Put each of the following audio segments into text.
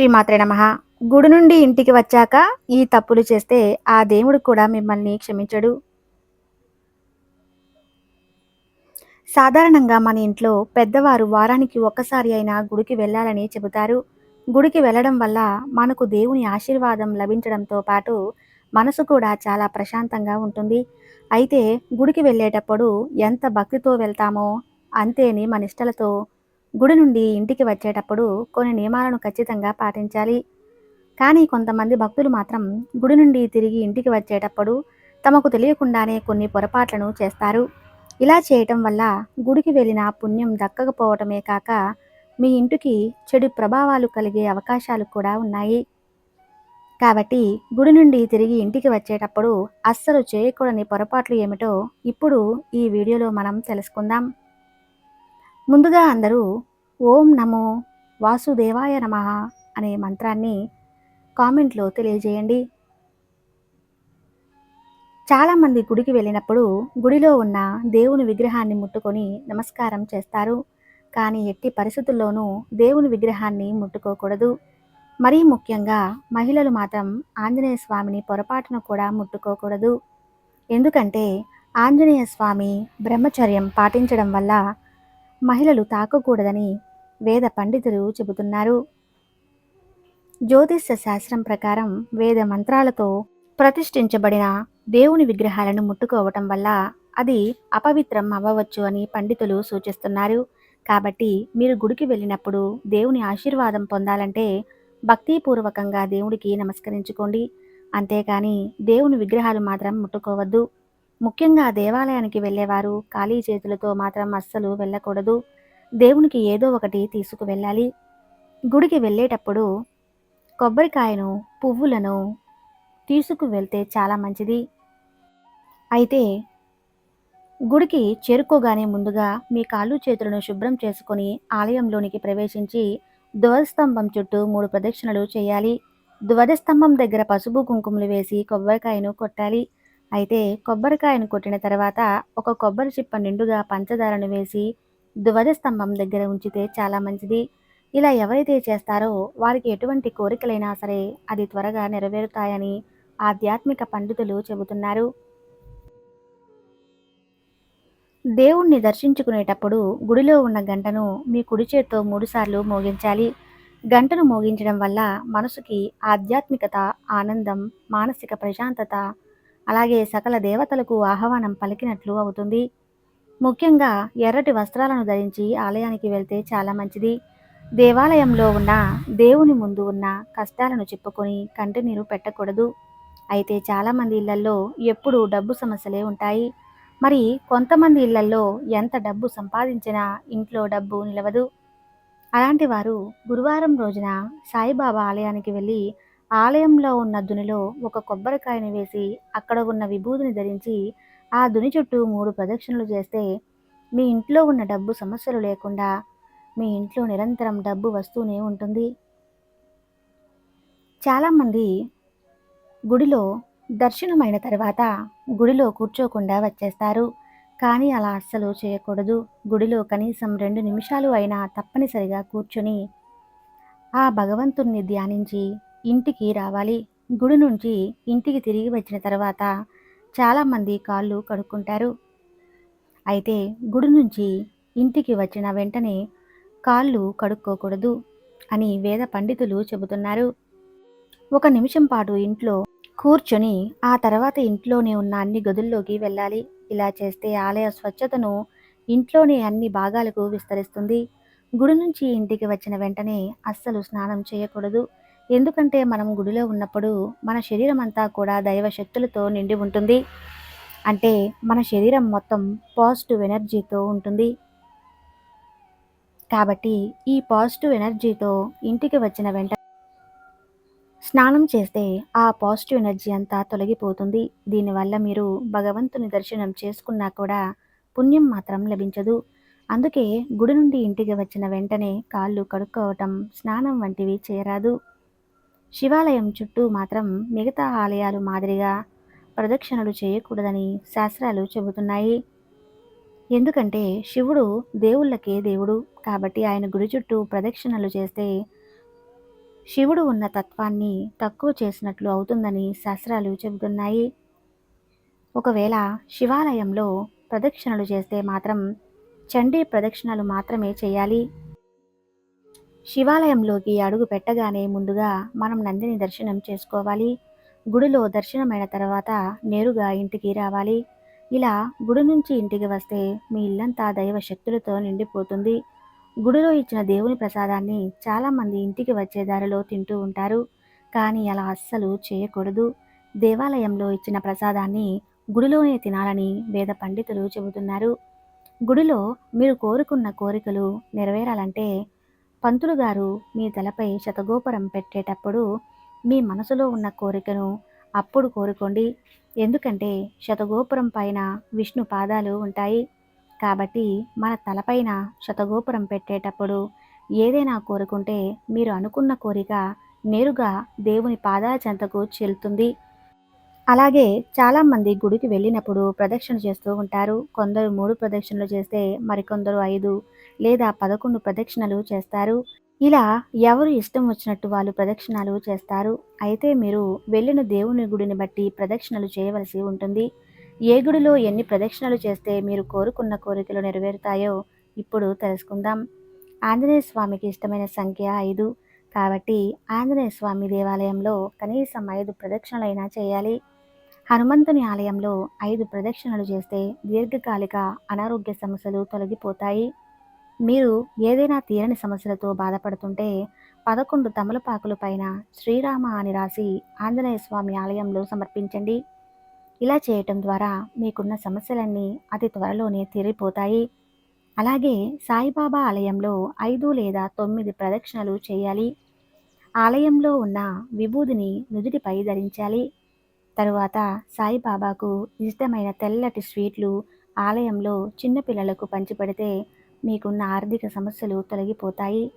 శ్రీమాత్రే నమ. గుడి నుండి ఇంటికి వచ్చాక ఈ తప్పులు చేస్తే ఆ దేవుడు కూడా మిమ్మల్ని క్షమించడు. సాధారణంగా మన ఇంట్లో పెద్దవారు వారానికి ఒక్కసారి అయినా గుడికి వెళ్ళాలని చెబుతారు. గుడికి వెళ్ళడం వల్ల మనకు దేవుని ఆశీర్వాదం లభించడంతో పాటు మనసు కూడా చాలా ప్రశాంతంగా ఉంటుంది. అయితే గుడికి వెళ్ళేటప్పుడు ఎంత భక్తితో వెళ్తామో అంతేని మన ఇష్టలతో గుడి నుండి ఇంటికి వచ్చేటప్పుడు కొన్ని నియమాలను ఖచ్చితంగా పాటించాలి. కానీ కొంతమంది భక్తులు మాత్రం గుడి నుండి తిరిగి ఇంటికి వచ్చేటప్పుడు తమకు తెలియకుండానే కొన్ని పొరపాట్లను చేస్తారు. ఇలా చేయటం వల్ల గుడికి వెళ్ళిన పుణ్యం దక్కకపోవటమే కాక మీ ఇంటికి చెడు ప్రభావాలు కలిగే అవకాశాలు కూడా ఉన్నాయి. కాబట్టి గుడి నుండి తిరిగి ఇంటికి వచ్చేటప్పుడు అస్సలు చేయకూడని పొరపాట్లు ఏమిటో ఇప్పుడు ఈ వీడియోలో మనం తెలుసుకుందాం. ముందుగా అందరూ ఓం నమో వాసుదేవాయ నమ అనే మంత్రాన్ని కామెంట్లో తెలియజేయండి. చాలామంది గుడికి వెళ్ళినప్పుడు గుడిలో ఉన్న దేవుని విగ్రహాన్ని ముట్టుకొని నమస్కారం చేస్తారు. కానీ ఎట్టి పరిస్థితుల్లోనూ దేవుని విగ్రహాన్ని ముట్టుకోకూడదు. మరీ ముఖ్యంగా మహిళలు మాత్రం ఆంజనేయ స్వామిని పొరపాటున కూడా ముట్టుకోకూడదు. ఎందుకంటే ఆంజనేయ స్వామి బ్రహ్మచర్యం పాటించడం వల్ల మహిళలు తాకకూడదని వేద పండితులు చెబుతున్నారు. జ్యోతిష్య శాస్త్రం ప్రకారం వేద మంత్రాలతో ప్రతిష్ఠించబడిన దేవుని విగ్రహాలను ముట్టుకోవటం వల్ల అది అపవిత్రం అవ్వవచ్చు అని పండితులు సూచిస్తున్నారు. కాబట్టి మీరు గుడికి వెళ్ళినప్పుడు దేవుని ఆశీర్వాదం పొందాలంటే భక్తిపూర్వకంగా దేవుడికి నమస్కరించుకోండి. అంతేకాని దేవుని విగ్రహాలు మాత్రం ముట్టుకోవద్దు. ముఖ్యంగా దేవాలయానికి వెళ్ళేవారు. ఖాళీ చేతులతో మాత్రం అస్సలు వెళ్ళకూడదు. దేవునికి ఏదో ఒకటి తీసుకువెళ్ళాలి గుడికి వెళ్ళేటప్పుడు కొబ్బరికాయను పువ్వులను తీసుకువెళ్తే చాలా మంచిది. అయితే గుడికి చేరుకోగానే ముందుగా మీ కాళ్ళు చేతులను శుభ్రం చేసుకొని ఆలయంలోనికి ప్రవేశించి ధ్వజస్తంభం చుట్టూ మూడు ప్రదక్షిణలు చేయాలి. ధ్వజస్తంభం దగ్గర పసుపు కుంకుమలు వేసి కొబ్బరికాయను కొట్టాలి. అయితే కొబ్బరికాయను కొట్టిన తర్వాత ఒక కొబ్బరి చిప్ప నిండుగా పంచదారను వేసి ధ్వజ స్తంభం దగ్గర ఉంచితే చాలా మంచిది. ఇలా ఎవరైతే చేస్తారో వారికి ఎటువంటి కోరికలైనా సరే అది త్వరగా నెరవేరుతాయని ఆధ్యాత్మిక పండితులు చెబుతున్నారు. దేవుణ్ణి దర్శించుకునేటప్పుడు గుడిలో ఉన్న గంటను మీ కుడి చేత్తో మూడుసార్లు మోగించాలి. గంటను మోగించడం వల్ల మనసుకి ఆధ్యాత్మికత ఆనందం మానసిక ప్రశాంతత అలాగే సకల దేవతలకు ఆహ్వానం పలికినట్లు అవుతుంది. ముఖ్యంగా ఎర్రటి వస్త్రాలను ధరించి ఆలయానికి వెళ్తే చాలా మంచిది. దేవాలయంలో ఉన్న దేవుని ముందు ఉన్న కష్టాలను చెప్పుకొని కంటినీరు పెట్టకూడదు. అయితే చాలామంది ఇళ్ళలో ఎప్పుడూ డబ్బు సమస్యలే ఉంటాయి. మరి కొంతమంది ఇళ్ళలో ఎంత డబ్బు సంపాదించినా ఇంట్లో డబ్బు నిలవదు. అలాంటి వారు గురువారం రోజున సాయిబాబా ఆలయానికి వెళ్ళి ఆలయంలో ఉన్న దునిలో ఒక కొబ్బరికాయని వేసి అక్కడ ఉన్న విభూతిని ధరించి ఆ దుని చుట్టూ మూడు ప్రదక్షిణలు చేస్తే మీ ఇంట్లో ఉన్న డబ్బు సమస్యలు లేకుండా మీ ఇంట్లో నిరంతరం డబ్బు వస్తూనే ఉంటుంది. చాలామంది గుడిలో దర్శనమైన తర్వాత గుడిలో కూర్చోకుండా వచ్చేస్తారు. కానీ అలా అస్సలు చేయకూడదు. గుడిలో కనీసం రెండు నిమిషాలు అయినా తప్పనిసరిగా కూర్చొని ఆ భగవంతుణ్ణి ధ్యానించి ఇంటికి రావాలి. గుడి నుంచి ఇంటికి తిరిగి వచ్చిన తర్వాత చాలామంది కాళ్ళు కడుక్కుంటారు. అయితే గుడి నుంచి ఇంటికి వచ్చిన వెంటనే కాళ్ళు కడుక్కోకూడదు అని వేద పండితులు చెబుతున్నారు. ఒక నిమిషం పాటు ఇంట్లో కూర్చొని ఆ తర్వాత ఇంట్లోనే ఉన్న అన్ని గదుల్లోకి వెళ్ళాలి. ఇలా చేస్తే ఆలయ స్వచ్ఛతను ఇంట్లోనే అన్ని భాగాలకు విస్తరిస్తుంది. గుడి నుంచి ఇంటికి వచ్చిన వెంటనే అస్సలు స్నానం చేయకూడదు. ఎందుకంటే మనం గుడిలో ఉన్నప్పుడు మన శరీరం అంతా కూడా దైవ శక్తులతో నిండి ఉంటుంది. అంటే మన శరీరం మొత్తం పాజిటివ్ ఎనర్జీతో ఉంటుంది. కాబట్టి ఈ పాజిటివ్ ఎనర్జీతో ఇంటికి వచ్చిన వెంట స్నానం చేస్తే ఆ పాజిటివ్ ఎనర్జీ అంతా తొలగిపోతుంది. దీనివల్ల మీరు భగవంతుని దర్శనం చేసుకున్నా కూడా పుణ్యం మాత్రం లభించదు. అందుకే గుడి నుండి ఇంటికి వచ్చిన వెంటనే కాళ్ళు కడుక్కోవటం స్నానం వంటివి చేరాదు శివాలయం చుట్టూ మాత్రం మిగతా ఆలయాలు మాదిరిగా ప్రదక్షిణలు చేయకూడదని శాస్త్రాలు చెబుతున్నాయి. ఎందుకంటే శివుడు దేవుళ్ళకే దేవుడు కాబట్టి ఆయన గుడి చుట్టూ ప్రదక్షిణలు చేస్తే శివుడు ఉన్న తత్వాన్ని తక్కువ చేసినట్లు అవుతుందని శాస్త్రాలు చెబుతున్నాయి. ఒకవేళ శివాలయంలో ప్రదక్షిణలు చేస్తే మాత్రం చండీ ప్రదక్షిణలు మాత్రమే చేయాలి. శివాలయంలోకి అడుగు పెట్టగానే ముందుగా మనం నందిని దర్శనం చేసుకోవాలి. గుడిలో దర్శనమైన తర్వాత నేరుగా ఇంటికి రావాలి. ఇలా గుడి నుంచి ఇంటికి వస్తే మీ ఇల్లంతా దైవ శక్తులతో నిండిపోతుంది. గుడిలో ఇచ్చిన దేవుని ప్రసాదాన్ని చాలామంది ఇంటికి వచ్చే దారిలో తింటూ ఉంటారు. కానీ అలా అస్సలు చేయకూడదు. దేవాలయంలో ఇచ్చిన ప్రసాదాన్ని గుడిలోనే తినాలని వేద పండితులు చెబుతున్నారు. గుడిలో మీరు కోరుకున్న కోరికలు నెరవేరాలంటే పంతులు గారు మీ తలపై శతగోపురం పెట్టేటప్పుడు మీ మనసులో ఉన్న కోరికను అప్పుడు కోరుకోండి. ఎందుకంటే శతగోపురం పైన విష్ణు పాదాలు ఉంటాయి. కాబట్టి మన తలపైన శతగోపురం పెట్టేటప్పుడు ఏదైనా కోరుకుంటే మీరు అనుకున్న కోరిక నేరుగా దేవుని పాదాల చెంతకు చెల్లుతుంది. అలాగే చాలామంది గుడికి వెళ్ళినప్పుడు ప్రదక్షిణ చేస్తూ ఉంటారు. కొందరు మూడు ప్రదక్షిణలు చేస్తే మరికొందరు ఐదు లేదా పదకొండు ప్రదక్షిణలు చేస్తారు. ఇలా ఎవరు ఇష్టం వచ్చినట్టు వాళ్ళు ప్రదక్షిణాలు చేస్తారు. అయితే మీరు వెళ్ళిన దేవుని గుడిని బట్టి ప్రదక్షిణలు చేయవలసి ఉంటుంది. ఏ గుడిలో ఎన్ని ప్రదక్షిణలు చేస్తే మీరు కోరుకున్న కోరికలు నెరవేరుతాయో ఇప్పుడు తెలుసుకుందాం. ఆంజనేయ స్వామికి ఇష్టమైన సంఖ్య ఐదు. కాబట్టి ఆంజనేయ స్వామి దేవాలయంలో కనీసం ఐదు ప్రదక్షిణలైనా చేయాలి. హనుమంతుని ఆలయంలో ఐదు ప్రదక్షిణలు చేస్తే దీర్ఘకాలిక అనారోగ్య సమస్యలు తొలగిపోతాయి. మీరు ఏదైనా తీరని సమస్యలతో బాధపడుతుంటే పదకొండు తమలపాకుల పైన శ్రీరామ అని రాసి ఆంజనేయ స్వామి ఆలయంలో సమర్పించండి. ఇలా చేయటం ద్వారా మీకున్న సమస్యలన్నీ అతి త్వరలోనే తీరిపోతాయి. అలాగే సాయిబాబా ఆలయంలో ఐదు లేదా తొమ్మిది ప్రదక్షిణలు చేయాలి. ఆలయంలో ఉన్న విభూదిని నుదుటిపై ధరించాలి. తరువాత సాయిబాబాకు ఇష్టమైన తెల్లటి స్వీట్లు ఆలయంలో చిన్నపిల్లలకు పంచిపెడితే మీకున్న ఆర్థిక సమస్యలు తొలగిపోతాయి.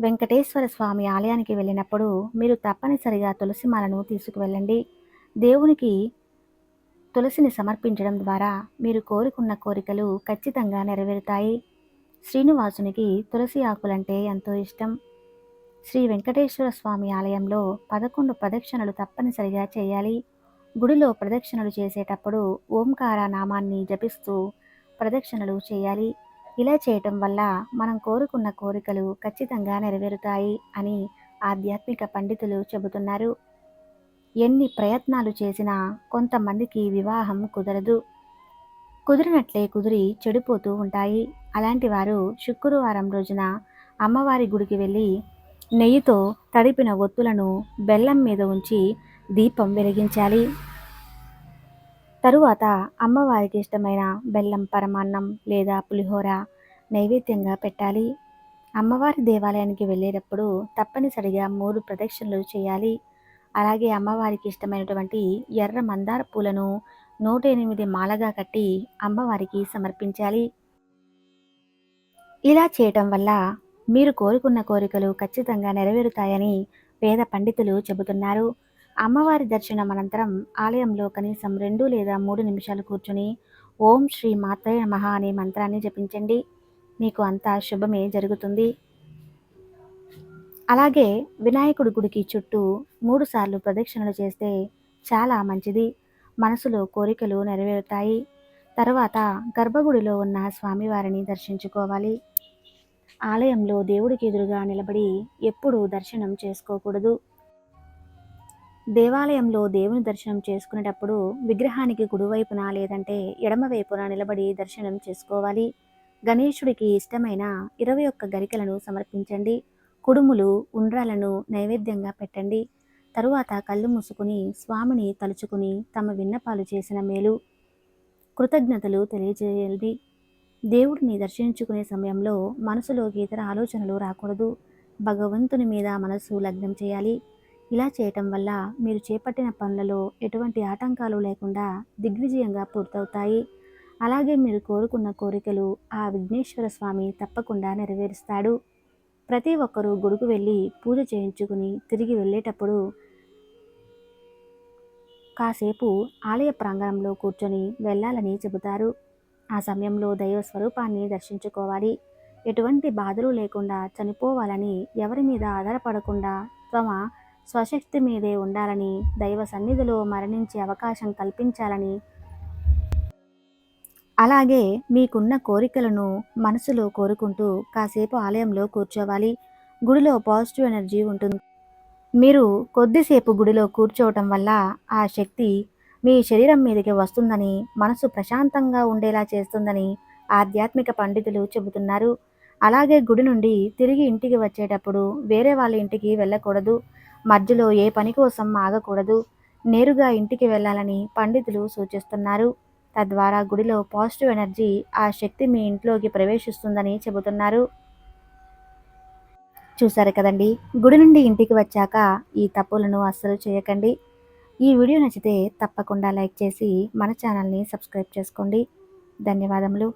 వెంకటేశ్వర స్వామి ఆలయానికి వెళ్ళినప్పుడు మీరు తప్పనిసరిగా తులసిమాలను తీసుకువెళ్ళండి. దేవునికి తులసిని సమర్పించడం ద్వారా మీరు కోరుకున్న కోరికలు ఖచ్చితంగా నెరవేరుతాయి. శ్రీనివాసునికి తులసి ఆకులంటే ఎంతో ఇష్టం. శ్రీ వెంకటేశ్వర స్వామి ఆలయంలో పదకొండు ప్రదక్షిణలు తప్పనిసరిగా చేయాలి. గుడిలో ప్రదక్షిణలు చేసేటప్పుడు ఓంకార నామాన్ని జపిస్తూ ప్రదక్షిణలు చేయాలి. ఇలా చేయటం వల్ల మనం కోరుకున్న కోరికలు ఖచ్చితంగా నెరవేరుతాయి అని ఆధ్యాత్మిక పండితులు చెబుతున్నారు. ఎన్ని ప్రయత్నాలు చేసినా కొంతమందికి వివాహం కుదరదు. కుదిరినట్లే కుదిరి చెడిపోతూ ఉంటాయి. అలాంటి వారు శుక్రవారం రోజున అమ్మవారి గుడికి వెళ్ళి నెయ్యితో తడిపిన ఒత్తులను బెల్లం మీద ఉంచి దీపం వెలిగించాలి. తరువాత అమ్మవారికి ఇష్టమైన బెల్లం పరమాన్నం లేదా పులిహోర నైవేద్యంగా పెట్టాలి. అమ్మవారి దేవాలయానికి వెళ్ళేటప్పుడు తప్పనిసరిగా మూడు ప్రదక్షిణలు చేయాలి. అలాగే అమ్మవారికి ఇష్టమైనటువంటి ఎర్ర మందార పూలను నూట ఎనిమిది మాలగా కట్టి అమ్మవారికి సమర్పించాలి. ఇలా చేయటం వల్ల మీరు కోరుకున్న కోరికలు ఖచ్చితంగా నెరవేరుతాయని వేద పండితులు చెబుతున్నారు. అమ్మవారి దర్శనం అనంతరం ఆలయంలో కనీసం రెండు లేదా మూడు నిమిషాలు కూర్చుని ఓం శ్రీ మాతయ నమః అనే మంత్రాన్ని జపించండి. మీకు అంతా శుభమే జరుగుతుంది. అలాగే వినాయకుడి గుడికి చుట్టూ మూడుసార్లు ప్రదక్షిణలు చేస్తే చాలా మంచిది. మనసులో కోరికలు నెరవేరుతాయి. తర్వాత గర్భగుడిలో ఉన్న స్వామివారిని దర్శించుకోవాలి. ఆలయంలో దేవుడికి ఎదురుగా నిలబడి ఎప్పుడూ దర్శనం చేసుకోకూడదు. దేవాలయంలో దేవుని దర్శనం చేసుకునేటప్పుడు విగ్రహానికి కుడివైపున లేదంటే ఎడమవైపున నిలబడి దర్శనం చేసుకోవాలి. గణేశుడికి ఇష్టమైన ఇరవై ఒక్క గరికలను సమర్పించండి. కుడుములు ఉండ్రాలను నైవేద్యంగా పెట్టండి. తరువాత కళ్ళు మూసుకుని స్వామిని తలుచుకుని తమ విన్నపాలు చేసిన మేలు. కృతజ్ఞతలు తెలియజేయాలి దేవుడిని దర్శించుకునే సమయంలో మనసులోకి ఇతర ఆలోచనలు రాకూడదు. భగవంతుని మీద మనసు లగ్నం చేయాలి. ఇలా చేయటం వల్ల మీరు చేపట్టిన పనులలో ఎటువంటి ఆటంకాలు లేకుండా దిగ్విజయంగా పూర్తవుతాయి. అలాగే మీరు కోరుకున్న కోరికలు ఆ విఘ్నేశ్వర స్వామి తప్పకుండా నెరవేరుస్తాడు. ప్రతి ఒక్కరూ గుడికి వెళ్ళి పూజ చేయించుకుని తిరిగి వెళ్ళేటప్పుడు కాసేపు ఆలయ ప్రాంగణంలో కూర్చొని వెళ్ళాలని చెబుతారు. ఆ సమయంలో దైవ స్వరూపాన్ని దర్శించుకోవాలి. ఎటువంటి బాధలు లేకుండా చనిపోవాలని ఎవరి మీద ఆధారపడకుండా తమ స్వశక్తి మీదే ఉండాలని దైవ సన్నిధిలో మరణించే అవకాశం కల్పించాలని. అలాగే మీకున్న కోరికలను మనసులో కోరుకుంటూ కాసేపు ఆలయంలో కూర్చోవాలి. గుడిలో పాజిటివ్ ఎనర్జీ ఉంటుంది. మీరు కొద్దిసేపు గుడిలో కూర్చోవటం వల్ల ఆ శక్తి మీ శరీరం మీదకి వస్తుందని మనసు ప్రశాంతంగా ఉండేలా చేస్తుందని ఆధ్యాత్మిక పండితులు చెబుతున్నారు. అలాగే గుడి నుండి తిరిగి ఇంటికి వచ్చేటప్పుడు వేరే వాళ్ళ ఇంటికి వెళ్ళకూడదు. మధ్యలో ఏ పని కోసం ఆగకూడదు. నేరుగా ఇంటికి వెళ్ళాలని పండితులు సూచిస్తున్నారు. తద్వారా గుడిలో పాజిటివ్ ఎనర్జీ ఆ శక్తి మీ ఇంట్లోకి ప్రవేశిస్తుందని చెబుతున్నారు. చూశారు కదండి? గుడి నుండి ఇంటికి వచ్చాక ఈ తప్పులను అస్సలు చేయకండి. ఈ వీడియో నచ్చితే తప్పకుండా లైక్ చేసి మన ఛానల్ని సబ్స్క్రైబ్ చేసుకోండి. ధన్యవాదములు.